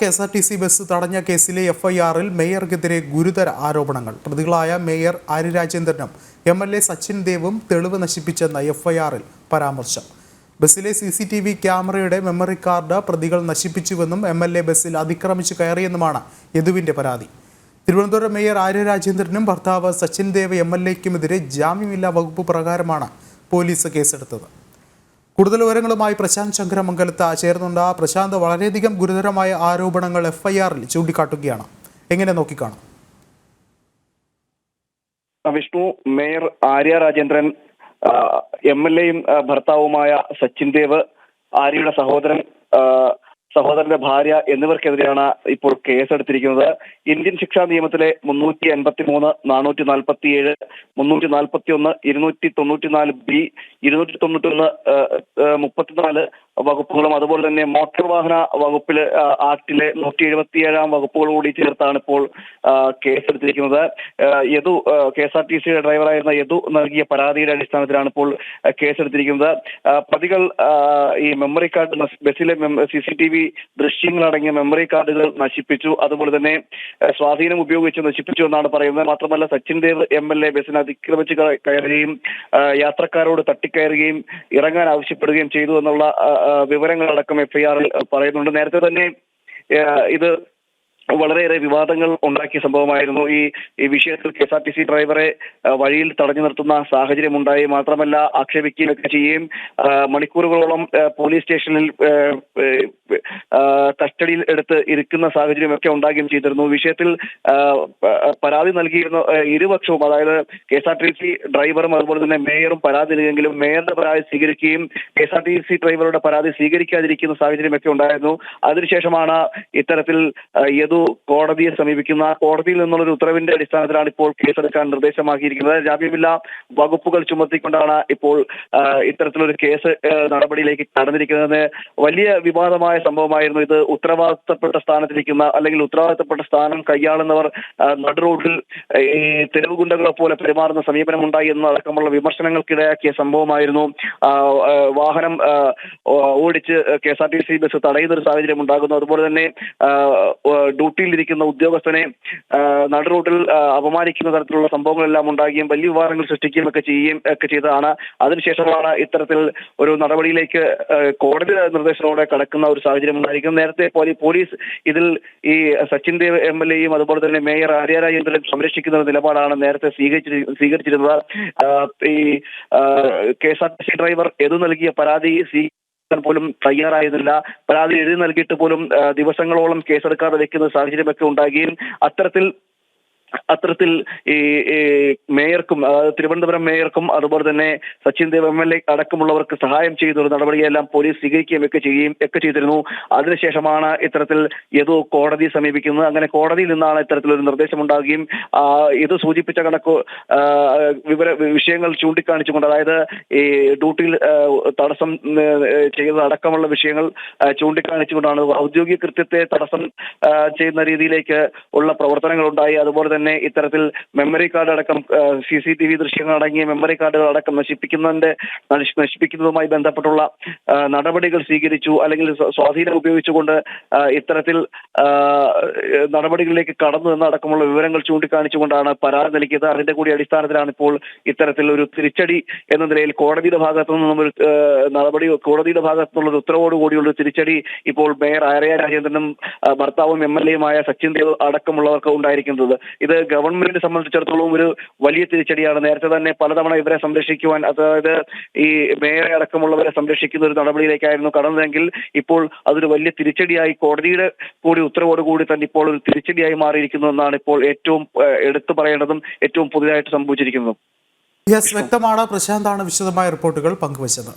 K S R T C bus തടഞ്ഞ കേസിലെ എഫ്ഐആറിൽ മേയർക്കെതിരെ ഗുരുതര ആരോപണങ്ങൾ. പ്രതികളായ മേയർ ആര്യ രാജേന്ദ്രനും എം എൽ എ സച്ചിൻ ദേവും തെളിവ് നശിപ്പിച്ചെന്ന എഫ്ഐആറിൽ പരാമർശം. ബസ്സിലെ സി സി ടി വി ക്യാമറയുടെ മെമ്മറി കാർഡ് പ്രതികൾ നശിപ്പിച്ചുവെന്നും എം എൽ എ ബസ്സിൽ അതിക്രമിച്ചു കയറിയെന്നുമാണ് യദുവിന്റെ പരാതി. തിരുവനന്തപുരം മേയർ ആര്യ രാജേന്ദ്രനും ഭർത്താവ് സച്ചിൻ ദേവ് എം എൽ എക്കുമെതിരെ ജാമ്യമില്ലാ വകുപ്പ് പ്രകാരമാണ് പോലീസ് കേസെടുത്തത്. കൂടുതൽ വിവരങ്ങളുമായി പ്രശാന്ത് ശങ്കരമംഗലത്ത് ചേർന്നുണ്ട് പ്രശാന്ത് വളരെയധികം ഗുരുതരമായ ആരോപണങ്ങൾ എഫ് ഐ ആറിൽ ചൂണ്ടിക്കാട്ടുകയാണ്. എങ്ങനെ നോക്കിക്കാണും? Vishnu mayor Arya Rajendran M L എയും ഭർത്താവുമായ സച്ചിൻ ദേവ് ആര്യയുടെ സഹോദരൻ സഹോദരന്റെ ഭാര്യ എന്നിവർക്കെതിരെയാണ് ഇപ്പോൾ കേസെടുത്തിരിക്കുന്നത്. ഇന്ത്യൻ ശിക്ഷാ നിയമത്തിലെ മുന്നൂറ്റി എൺപത്തി മൂന്ന് നാനൂറ്റി നാൽപ്പത്തി ഏഴ് മുന്നൂറ്റി നാൽപ്പത്തി ഒന്ന് ഇരുന്നൂറ്റി തൊണ്ണൂറ്റി നാല് ബി ഇരുന്നൂറ്റി തൊണ്ണൂറ്റി ഒന്ന് മുപ്പത്തിനാല് വകുപ്പുകളും അതുപോലെ തന്നെ മോട്ടോർ വാഹന വകുപ്പിലെ ആക്ടിലെ നൂറ്റി എഴുപത്തി ഏഴാം വകുപ്പുകൾ കൂടി ചേർത്താണ് ഇപ്പോൾ കേസെടുത്തിരിക്കുന്നത്. Yadu K S R T സിയുടെ ഡ്രൈവറായിരുന്ന യദു നൽകിയ പരാതിയുടെ അടിസ്ഥാനത്തിലാണ് ഇപ്പോൾ കേസെടുത്തിരിക്കുന്നത്. പ്രതികൾ ഈ മെമ്മറി കാർഡ് ബസ്സിലെ സി സി ടി വി ദൃശ്യങ്ങളടങ്ങിയ മെമ്മറി കാർഡുകൾ നശിപ്പിച്ചു. അതുപോലെ തന്നെ സ്വാധീനം ഉപയോഗിച്ച് നശിപ്പിച്ചു എന്നാണ് പറയുന്നത്. മാത്രമല്ല Sachin Dev M L A ബസ്സിന് അതിക്രമിച്ച് കയറുകയും യാത്രക്കാരോട് തട്ടിക്കയറുകയും ഇറങ്ങാൻ ആവശ്യപ്പെടുകയും ചെയ്തു എന്നുള്ള വിവരങ്ങളടക്കം എഫ്ഐആറിൽ പറയുന്നുണ്ട്. നേരത്തെ തന്നെ ഇത് വളരെയേറെ വിവാദങ്ങൾ ഉണ്ടാക്കിയ സംഭവമായിരുന്നു. ഈ ഈ വിഷയത്തിൽ K S R T C ഡ്രൈവറെ വഴിയിൽ തടഞ്ഞു നിർത്തുന്ന സാഹചര്യം ഉണ്ടായി മാത്രമല്ല ആക്ഷേപിക്കുകയും ഒക്കെ ചെയ്യുകയും മണിക്കൂറുകളോളം പോലീസ് സ്റ്റേഷനിൽ കസ്റ്റഡിയിൽ എടുത്ത് ഇരിക്കുന്ന സാഹചര്യമൊക്കെ ഉണ്ടാകുകയും ചെയ്തിരുന്നു. വിഷയത്തിൽ പരാതി നൽകിയിരുന്ന ഇരുപക്ഷവും അതായത് K S R T C ഡ്രൈവറും അതുപോലെ തന്നെ മേയറും പരാതി നൽകിയെങ്കിലും മേയറുടെ പരാതി സ്വീകരിക്കുകയും K S R T C ഡ്രൈവറുടെ പരാതി സ്വീകരിക്കാതിരിക്കുന്ന സാഹചര്യമൊക്കെ ഉണ്ടായിരുന്നു. അതിനുശേഷമാണ് ഇത്തരത്തിൽ യദു കോടതിയെ സമീപിക്കുന്ന കോടതിയിൽ നിന്നുള്ള ഒരു ഉത്തരവിന്റെ അടിസ്ഥാനത്തിലാണ് ഇപ്പോൾ കേസെടുക്കാൻ നിർദ്ദേശമാക്കിയിരിക്കുന്നത്. ജാമ്യമില്ലാ വകുപ്പുകൾ ചുമത്തിക്കൊണ്ടാണ് ഇപ്പോൾ ഇത്തരത്തിലൊരു കേസ് നടപടിയിലേക്ക് കടന്നിരിക്കുന്നത് വലിയ വിവാദമായ സംഭവമായിരുന്നു. ഇത് ഉത്തരവാദിത്തപ്പെട്ട സ്ഥാനത്തിരിക്കുന്ന അല്ലെങ്കിൽ ഉത്തരവാദിത്തപ്പെട്ട സ്ഥാനം കൈയാളുന്നവർ നടു നടുറോഡിൽ ഈ തെരുവ് ഗുണ്ടകളെ പോലെ പെരുമാറുന്ന സമീപനം ഉണ്ടായി എന്നതടക്കമുള്ള വിമർശനങ്ങൾക്കിടയാക്കിയ സംഭവമായിരുന്നു. വാഹനം ഓടിച്ച് K S R T C bus തടയുന്ന ഒരു സാഹചര്യം ഉണ്ടാകുന്നു. അതുപോലെ തന്നെ ഡ്യൂട്ടിയിലിരിക്കുന്ന ഉദ്യോഗസ്ഥനെ നടു റോഡിൽ അപമാനിക്കുന്ന തരത്തിലുള്ള സംഭവങ്ങളെല്ലാം ഉണ്ടാകുകയും വലിയ വിവാദങ്ങൾ സൃഷ്ടിക്കുകയും ഒക്കെ ചെയ്യുകയും ഒക്കെ ചെയ്തതാണ്. അതിനുശേഷമാണ് ഇത്തരത്തിൽ ഒരു നടപടിയിലേക്ക് കോടതി നിർദ്ദേശത്തോടെ കടക്കുന്ന ഒരു സാഹചര്യം ഉണ്ടായിരിക്കും നേരത്തെ പോലെ പോലീസ് ഇതിൽ ഈ സച്ചിൻ ദേവ് എം എൽ എയും അതുപോലെ തന്നെ മേയർ ആര്യ രാജേന്ദ്രൻ സംരക്ഷിക്കുന്ന ഒരു നിലപാടാണ് നേരത്തെ സ്വീകരിച്ചി സ്വീകരിച്ചിരുന്നത്. ഈ K S R T C driver എതു നൽകിയ പരാതി സ്വീകരിക്കാൻ പോലും തയ്യാറായിരുന്നില്ല. പരാതി എഴുതി നൽകിയിട്ട് പോലും ദിവസങ്ങളോളം കേസെടുക്കാതെ വെക്കുന്ന സാഹചര്യമൊക്കെ ഉണ്ടാകുകയും അത്തരത്തിൽ അത്തരത്തിൽ ഈ മേയർക്കും അതായത് തിരുവനന്തപുരം മേയർക്കും അതുപോലെ തന്നെ Sachin Dev M L A അടക്കമുള്ളവർക്ക് സഹായം ഒരു നടപടിയെല്ലാം പോലീസ് സ്വീകരിക്കുകയും ഒക്കെ ചെയ്യുകയും ഒക്കെ ചെയ്തിരുന്നു. അതിനുശേഷമാണ് ഇത്തരത്തിൽ യദു കോടതി സമീപിക്കുന്നത്. അങ്ങനെ കോടതിയിൽ നിന്നാണ് ഇത്തരത്തിലൊരു നിർദ്ദേശം ഉണ്ടാകുകയും ഇത് സൂചിപ്പിച്ച കണക്ക് വിവര വിഷയങ്ങൾ ചൂണ്ടിക്കാണിച്ചുകൊണ്ട് അതായത് ഈ ഡ്യൂട്ടിയിൽ തടസ്സം ചെയ്തത് അടക്കമുള്ള വിഷയങ്ങൾ ചൂണ്ടിക്കാണിച്ചുകൊണ്ടാണ് ഔദ്യോഗിക കൃത്യത്തെ തടസ്സം ചെയ്യുന്ന രീതിയിലേക്ക് ഉള്ള പ്രവർത്തനങ്ങൾ ഉണ്ടായി അതുപോലെ തന്നെ ഇത്തരത്തിൽ മെമ്മറി കാർഡ് അടക്കം സി സി ടി വി ദൃശ്യങ്ങൾ അടങ്ങിയ മെമ്മറി കാർഡുകൾ അടക്കം നശിപ്പിക്കുന്നതിന്റെ നശിപ്പിക്കുന്നതുമായി ബന്ധപ്പെട്ടുള്ള നടപടികൾ സ്വീകരിച്ചു അല്ലെങ്കിൽ സ്വ- സ്വാധീനം ഉപയോഗിച്ചുകൊണ്ട് ഇത്തരത്തിൽ നടപടികളിലേക്ക് കടന്നു എന്നടക്കമുള്ള വിവരങ്ങൾ ചൂണ്ടിക്കാണിച്ചുകൊണ്ടാണ് പരാതി നൽകിയത്. അതിന്റെ കൂടി അടിസ്ഥാനത്തിലാണ് ഇപ്പോൾ ഇത്തരത്തിൽ ഒരു തിരിച്ചടി എന്ന നിലയിൽ കോടതിയുടെ ഭാഗത്തു നിന്നും ഒരു നടപടി കോടതിയുടെ ഭാഗത്തു നിന്നുള്ള ഒരു ഉത്തരവോട് കൂടിയുള്ള ഒരു തിരിച്ചടി ഇപ്പോൾ മേയർ ആര്യ രാജേന്ദ്രനും ഭർത്താവും എം എൽ എയുമായ സച്ചിൻ ദേവ് അടക്കമുള്ളവർക്ക് ഉണ്ടായിരിക്കുന്നത്. ഇത് ഗവൺമെന്റിനെ സംബന്ധിച്ചിടത്തോളം ഒരു വലിയ തിരിച്ചടിയാണ്. നേരത്തെ തന്നെ പലതവണ ഇവരെ സംരക്ഷിക്കുവാൻ അതായത് ഈ മേയറെ അടക്കമുള്ളവരെ സംരക്ഷിക്കുന്ന ഒരു നടപടിയിലേക്കായിരുന്നു കടന്നതെങ്കിൽ ഇപ്പോൾ അതൊരു വലിയ തിരിച്ചടിയായി കോടതിയുടെ കൂടി ഉത്തരവോട് കൂടി തന്നെ ഇപ്പോൾ ഒരു തിരിച്ചടിയായി മാറിയിരിക്കുന്നു എന്നാണ് ഇപ്പോൾ ഏറ്റവും എടുത്തു പറയേണ്ടതും ഏറ്റവും പുതിയതായിട്ട് സംഭവിച്ചിരിക്കുന്നതും. യെസ് വ്യക്തമാണ്. പ്രശാന്താണ് വിശദമായ റിപ്പോർട്ടുകൾ പങ്കുവച്ചത്.